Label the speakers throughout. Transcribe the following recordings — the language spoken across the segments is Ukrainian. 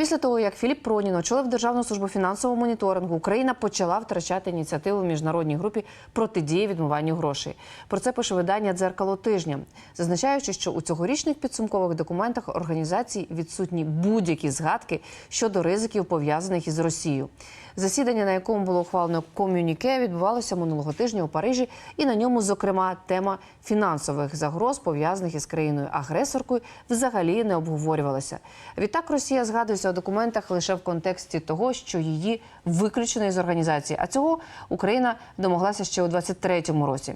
Speaker 1: Після того, як Філіп Пронін очолив Державну службу фінансового моніторингу, Україна почала втрачати ініціативу в міжнародній групі протидії відмиванню грошей. Про це пише видання Дзеркало тижня, зазначаючи, що у цьогорічних підсумкових документах організації відсутні будь-які згадки щодо ризиків пов'язаних із Росією. Засідання, на якому було ухвалено ком'юніке, відбувалося минулого тижня у Парижі, і на ньому, зокрема, тема фінансових загроз пов'язаних із країною агресоркою взагалі не обговорювалася. Відтак Росія згадується у документах лише в контексті того, що її виключено із організації. А цього Україна домоглася ще у 23-му році.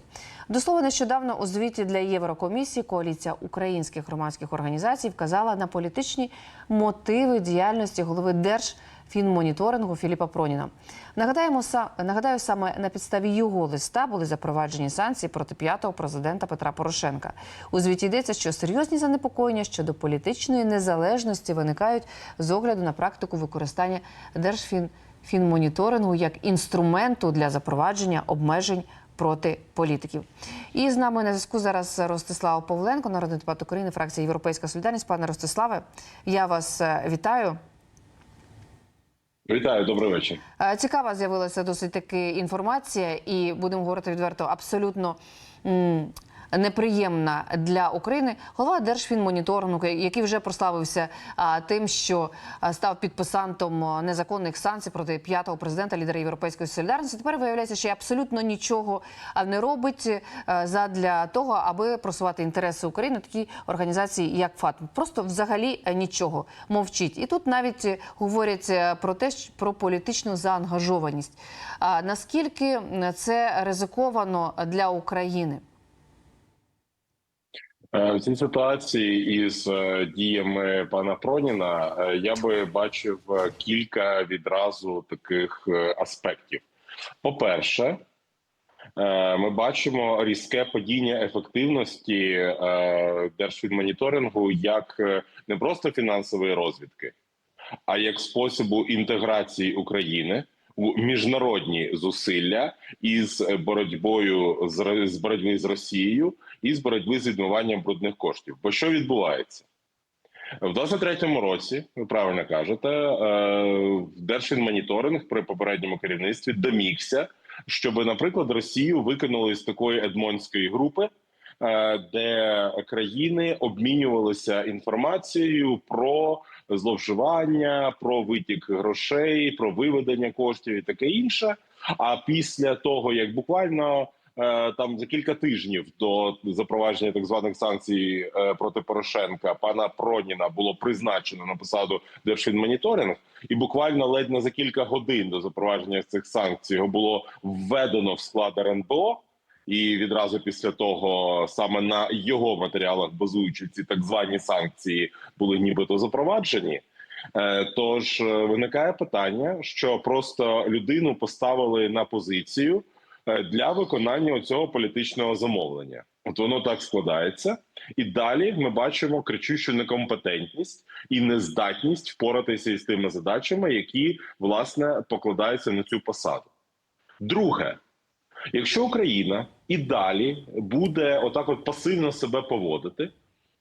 Speaker 1: До слова, нещодавно у звіті для Єврокомісії коаліція українських громадських організацій вказала на політичні мотиви діяльності голови Держ. Фінмоніторингу Філіпа Проніна. Нагадаємо, нагадаю, саме на підставі його листа були запроваджені санкції проти п'ятого президента Петра Порошенка. У звіті йдеться, що серйозні занепокоєння щодо політичної незалежності виникають з огляду на практику використання Держфінмоніторингу як інструменту для запровадження обмежень проти політиків. І з нами на зв'язку зараз Ростислав Павленко, народний депутат України, фракція Європейська Солідарність. Пане Ростиславе, я вас е, вітаю.
Speaker 2: Вітаю, добрий вечір.
Speaker 1: Е, Цікава з'явилася досить таки інформація, і будемо говорити відверто, абсолютно. Неприємна для України голова Держфінмоніторингу, який вже прославився тим, що став підписантом незаконних санкцій проти п'ятого президента лідера Європейської солідарності. Тепер виявляється, що абсолютно нічого не робить задля того, аби просувати інтереси України. Такі організації, як ФАТ, просто взагалі е, нічого мовчить. І тут навіть е, говорять е, про те, про політичну заангажованість. Наскільки це ризиковано для України?
Speaker 2: Е, В цій ситуації із е, діями пана Проніна е, я би бачив кілька відразу таких аспектів. По-перше, ми бачимо різке падіння ефективності держфінмоніторингу як не просто фінансової розвідки, а як способу інтеграції України у міжнародні зусилля із боротьбою з з боротьби з Росією і з боротьби з відмиванням брудних коштів. Бо що відбувається? В 23-му році, ви правильно кажете, е, Держфінмоніторинг при попередньому керівництві домігся, щоб, наприклад, Росію викинули з такої едмонської групи, е, де країни обмінювалися інформацією про зловживання, про витік грошей, про виведення коштів і таке інше. А після того, як буквально е, там за кілька тижнів до запровадження так званих санкцій е, проти Порошенка пана Проніна було призначено на посаду Держфінмоніторинг, і буквально ледь не за кілька годин до запровадження цих санкцій його було введено в склад РНБО. І відразу після того саме на його матеріалах, базуючи ці так звані санкції, були нібито запроваджені. Е, Тож е, виникає питання, що просто людину поставили на позицію е, для виконання цього політичного замовлення. От воно так складається, і далі ми бачимо кричущу некомпетентність і нездатність впоратися із тими задачами, які власне покладаються на цю посаду. Друге, якщо Україна і далі буде отак, от пасивно себе поводити.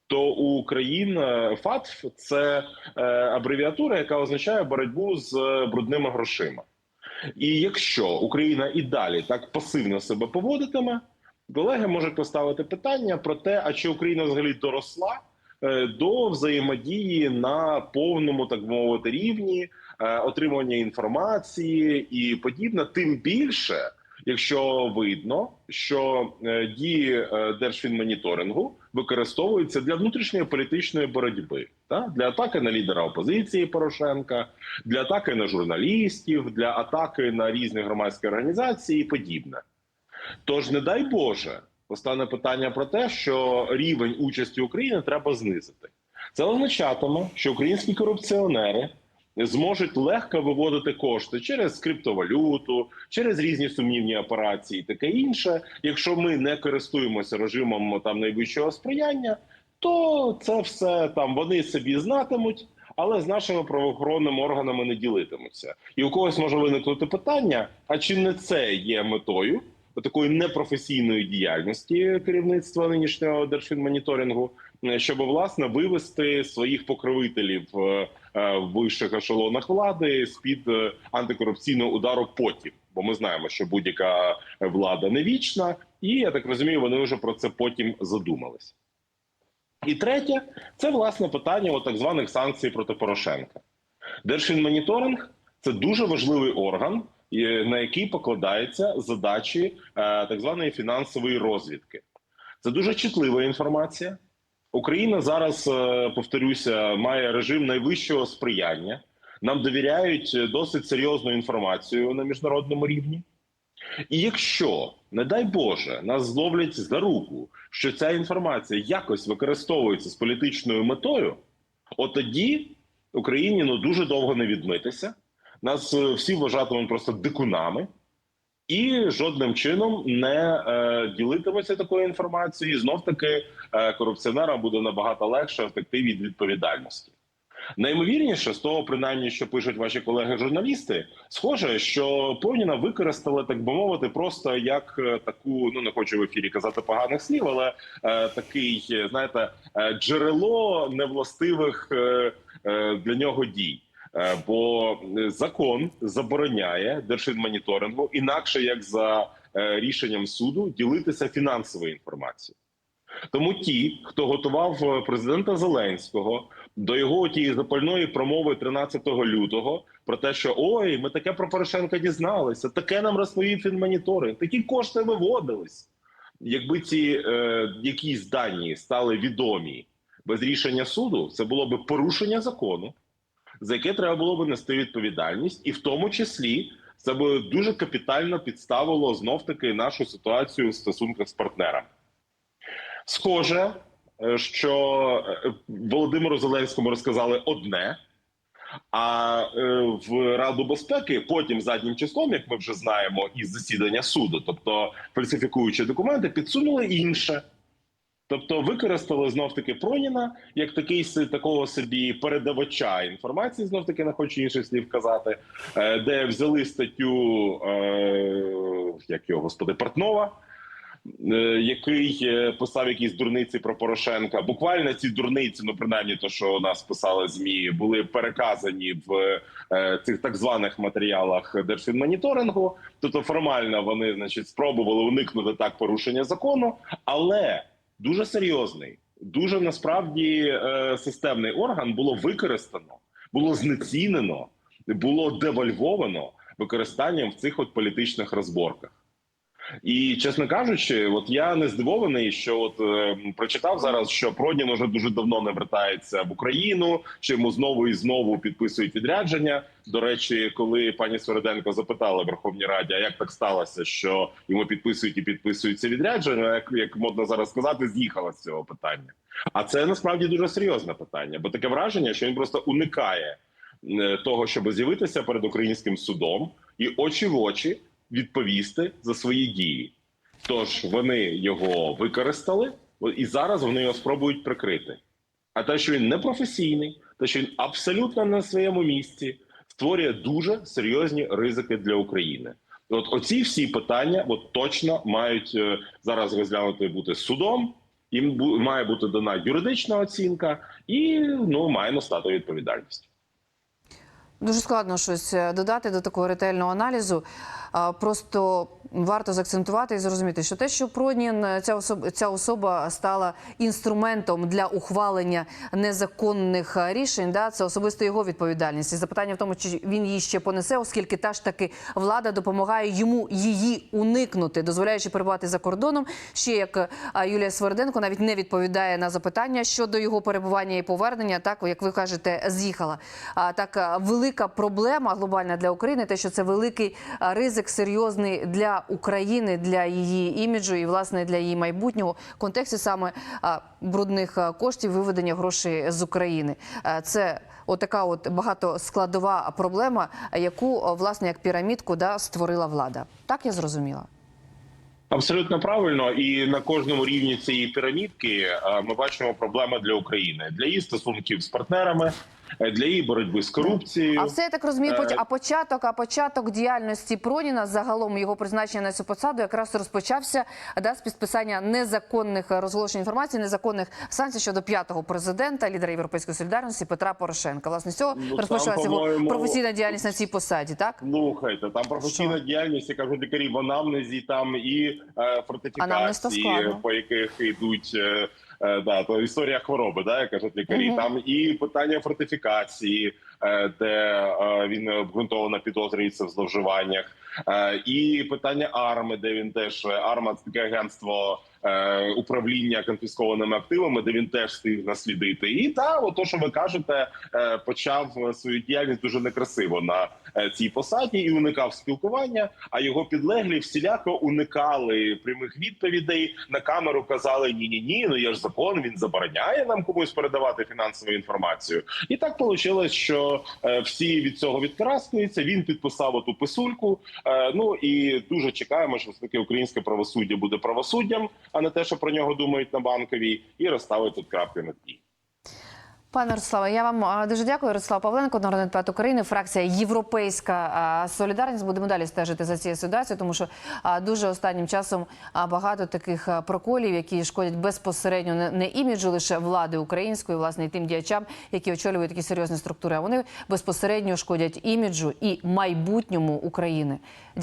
Speaker 2: То у країн е, ФАТФ це е, абревіатура, яка означає боротьбу з е, брудними грошима. І якщо Україна і далі так пасивно себе поводитиме, колеги можуть поставити питання про те, а чи Україна взагалі доросла до взаємодії на повному, так мовити, рівні отримання інформації і подібне, тим більше. Якщо видно, що е, дії е, держфінмоніторингу використовуються для внутрішньої політичної боротьби, та для атаки на лідера опозиції Порошенка, для атаки на журналістів, для атаки на різні громадські організації і подібне. Тож, не дай Боже, постане питання про те, що рівень участі України треба знизити. Це означатиме, що українські корупціонери зможуть легко виводити кошти через криптовалюту, через різні сумнівні операції, таке інше. Якщо ми не користуємося режимом там найвищого сприяння, то це все там вони собі знатимуть. Але з нашими правоохоронними органами не ділитимуться, і у когось може виникнути питання: а чи не це є метою такої непрофесійної діяльності керівництва нинішнього держфінмоніторингу? Е, щоб власне вивести своїх покровителів е, е, в вищих ешелонах влади з під антикорупційного удару потім. Бо ми знаємо, що будь-яка влада не вічна, і я так розумію, вони вже про це потім задумались. І третє, це власне питання от так званих санкцій проти Порошенка. Держфінмоніторинг це дуже важливий орган, на який покладаються задачі так званої фінансової розвідки. Це дуже чутлива інформація. Україна зараз, е, повторюся, має режим найвищого сприяння. Нам довіряють е, досить серйозну інформацію на міжнародному рівні. І якщо, не дай Боже, нас зловлять за руку, що ця інформація якось використовується з політичною метою, от тоді Україні ну дуже довго не відмитися. Нас е, всі вважатимуть просто дикунами, і жодним чином не е, ділитимуться такою інформацією. Знов таки е, корупціонерам буде набагато легше втекти від відповідальності. Наймовірніше з того, принаймні, що пишуть ваші колеги-журналісти, схоже, що Проніна використали, так би мовити, просто як е, таку, ну не хочу в ефірі казати поганих слів, але е, такий, знаєте, е, джерело невластивих е, е, для нього дій. Е, Бо закон забороняє держинмоніторингу, інакше як за е, рішенням суду, ділитися фінансовою інформацією. Тому ті, хто готував е, президента Зеленського до його тієї запальної промови 13 лютого про те, що ой, ми таке про Порошенка дізналися, таке нам розповів фінмоніторинг, такі кошти виводились. Якби ці е, якісь дані стали відомі без рішення суду, це було б порушення закону, за яке треба було б нести відповідальність, і в тому числі це б дуже капітально підставило знов таки нашу ситуацію в стосунках з партнерами. Схоже, е, що е, Володимиру Зеленському розказали одне, а е, в Раду безпеки потім заднім числом, як ми вже знаємо, із засідання суду, тобто фальсифікуючи документи, підсунули інше. Тобто використали знов таки Проніна як такий такого собі передавача інформації, знов таки не хочу інших слів казати, е, де взяли статтю е, як його господи Портнова, е, який писав якісь дурниці про Порошенка. Буквально ці дурниці, ну принаймні, то що у нас писали змі, були переказані в цих так званих матеріалах Держфінмоніторингу. Тобто формально вони, значить, спробували уникнути так порушення закону, але дуже серйозний, дуже насправді е, системний орган було використано, було знецінено, було девальвовано використанням в цих от політичних розборках. І чесно кажучи, от я не здивований, що от е, прочитав зараз, що Продін уже дуже давно не вертається в Україну, що йому знову і знову підписують відрядження. До речі, коли пані Свериденко запитала в Верховній Раді, а як так сталося, що йому підписують і підписуються відрядження, як, як модно зараз сказати, з'їхала з цього питання. А це насправді дуже серйозне питання, бо таке враження, що він просто уникає е, того, щоб з'явитися перед українським судом і очі в очі відповісти за свої дії. Тож вони його використали, і зараз вони його спробують прикрити. А те, що він непрофесійний, те, що він абсолютно на своєму місці, створює дуже серйозні ризики для України. От оці всі питання от точно мають е, зараз розглянути бути судом. Їм має бути дана юридична оцінка, і ну має настати відповідальність.
Speaker 1: Дуже складно щось е, додати до такого ретельного аналізу. Просто варто заакцентувати і зрозуміти, що те, що Пронін, е, ця особа, ця особа стала інструментом для ухвалення незаконних е, рішень, да, це особисто його відповідальність. І запитання в тому, чи він її ще понесе, оскільки та ж таки влада допомагає йому її уникнути, дозволяючи перебувати за кордоном. Ще як е, Юлія Сверденко навіть не відповідає на запитання щодо його перебування і повернення, так як ви кажете, з'їхала. А так велика проблема глобальна для України, те, що це великий ризик серйозний для України, для її іміджу і власне для її майбутнього в контексті саме брудних коштів виведення грошей з України. Це отака от багатоскладова проблема, яку власне як пірамідку да створила влада. Так я зрозуміла.
Speaker 2: Абсолютно правильно, і на кожному рівні цієї пірамідки ми бачимо проблеми для України для її стосунків з партнерами, для її боротьби з корупцією.
Speaker 1: А все я так розумію, поч-
Speaker 2: Е,
Speaker 1: а початок, а початок діяльності Проніна, загалом його призначення на цю посаду, якраз розпочався да, з підписання незаконних е, розголошень інформації, незаконних санкцій щодо п'ятого президента, лідера Європейської солідарності Петра Порошенка. Власне, з цього
Speaker 2: Ну,
Speaker 1: розпочалася його професійна діяльність на цій посаді. Так
Speaker 2: Слухайте, там професійна діяльність, я кажу, лікарі в анамнезі, там і е, фортифікації, по яких йдуть е, е, да, то історія хвороби, да, як кажуть лікарі.
Speaker 1: Мгм.
Speaker 2: Там і питання фортифікації, е, де е, він обґрунтовано підозрюється в зловживаннях, е, і питання арми, де він теж арма це таке агентство. е, Управління конфіскованими активами, де він теж встиг наслідити, і та ото, що ви кажете, е, почав свою діяльність дуже некрасиво на е, цій посаді і уникав спілкування. А його підлеглі всіляко уникали прямих відповідей на камеру. Казали ні, ні, ні. Ну є ж закон. Він забороняє нам комусь передавати фінансову інформацію. І так вийшло, що е, всі від цього відкараскуються. Він підписав оту писульку. Е, Ну і дуже чекаємо, що таки українське правосуддя буде правосуддям, а не те, що про нього думають на банковій, і розставить тут крапки над «і».
Speaker 1: Пане Ростиславе, я вам дуже дякую. Ростислав Павленко, народний депутат України, фракція Європейська Солідарність. Будемо далі стежити за цією ситуацією, тому що дуже останнім часом багато таких проколів, які шкодять безпосередньо не іміджу лише влади української, власне, і тим діячам, які очолюють такі серйозні структури. А вони безпосередньо шкодять іміджу і майбутньому України.